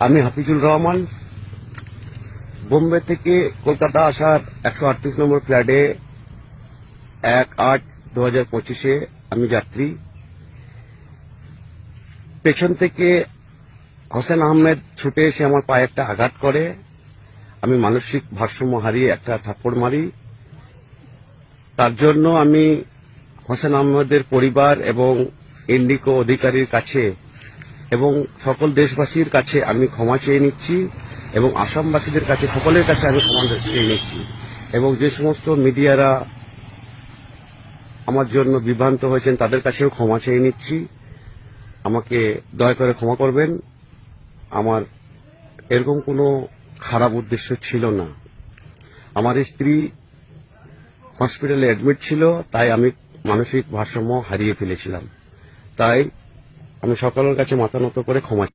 আমি হাফিজুর রহমান। বোম্বে থেকে কলকাতা আসার একশো আটত্রিশ নম্বর ফ্ল্যাটে এক আট দু হাজার পঁচিশে আমি যাত্রী। পেছন থেকে হোসেন আহমেদ ছুটে এসে আমার পায়ে একটা আঘাত করে। আমি মানসিক ভারসাম্য হারিয়ে একটা থাপ্পড় মারি। তার জন্য আমি হোসেন আহমেদের পরিবার এবং ইন্ডিকো অধিকারীর কাছে এবং সকল দেশবাসীর কাছে আমি ক্ষমা চেয়ে নিচ্ছি এবং আসামবাসীদের কাছে, সকলের কাছে আমি ক্ষমা চেয়ে নিচ্ছি। এবং যে সমস্ত মিডিয়ারা আমার জন্য বিভ্রান্ত হয়েছেন, তাদের কাছেও ক্ষমা চেয়ে নিচ্ছি। আমাকে দয়া করে ক্ষমা করবেন। আমার এরকম কোনো খারাপ উদ্দেশ্য ছিল না। আমার স্ত্রী হসপিটালে অ্যাডমিট ছিল, তাই আমি মানসিক ভারসাম্য হারিয়ে ফেলেছিলাম। তাই আমি সকলের কাছে মাথা নত করে ক্ষমা